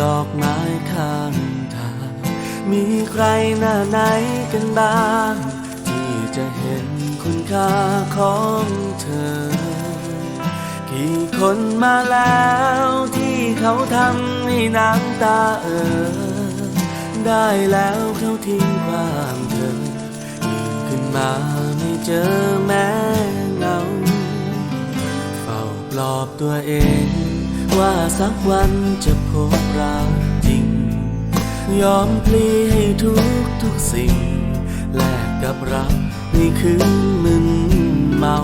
ดอกไม้ข้างทาง มีใครหน้าไหนกันบ้าง ที่จะเห็นคุณค่าของเธอ กี่คนมาแล้วที่เขาทำให้น้ำตาเออ ได้แล้วเขาทิ้งความเธอขึ้นมาไม่เจอแม้เงาเฝ้าปลอบตัวเอง ว่าสักวันจะพบรักจริง ยอมพลีให้ทุกทุกสิ่ง แลกกับรักในคืนมึนเมา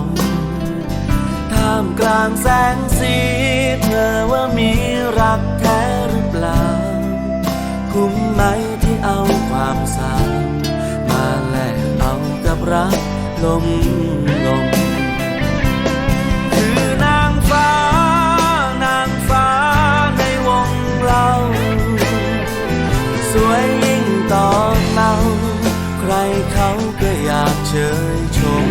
ท่ามกลางแสงสีเธอว่ามีรักแท้หรือเปล่า คุ้มไหมที่เอาความสาวมาแลกเอากับรักลมลม ก็อยากเชยชม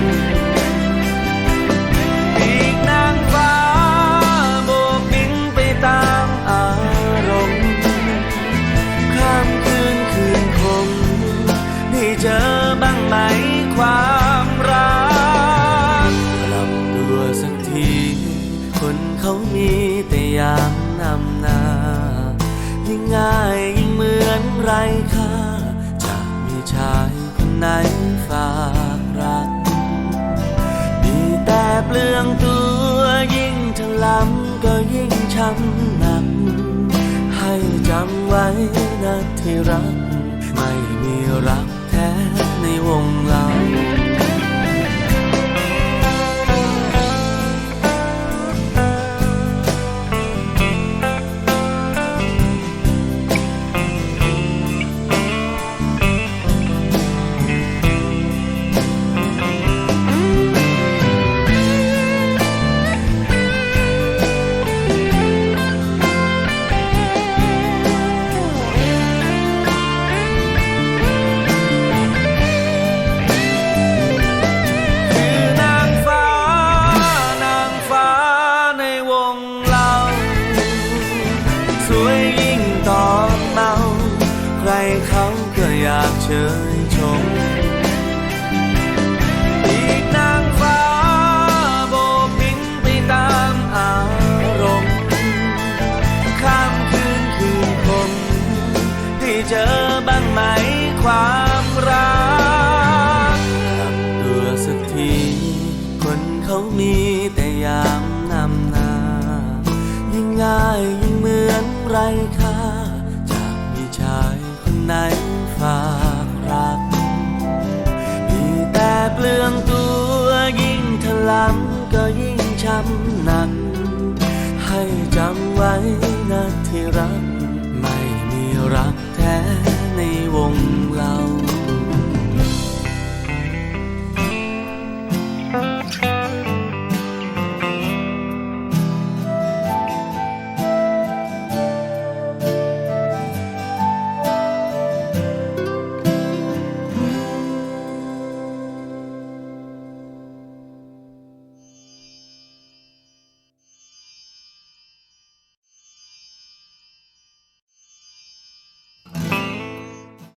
อีกนางฟ้าโบกบินไปตามอารมณ์ข้ามคืนคืนคมได้เจอบ้างไหมความรักกลับตัวสักที คนเขามีแต่ยามนำหน้า ยิ่งง่ายยิ่งเหมือนไรค่าจะมีชาย ไหนฝากรัก มีแต่เปลืองตัวยิ่งถลำก็ยิ่งช้ำหนัก ให้จำไว้นะที่รัก ไม่มีรัก ชม อีกนางฟ้าโบกบินไปตามอารมณ์ ข้ามคืนคืนคมที่เจอ ลำก็ยิ่งช้ำหนัก ให้จำไว้นะที่รัก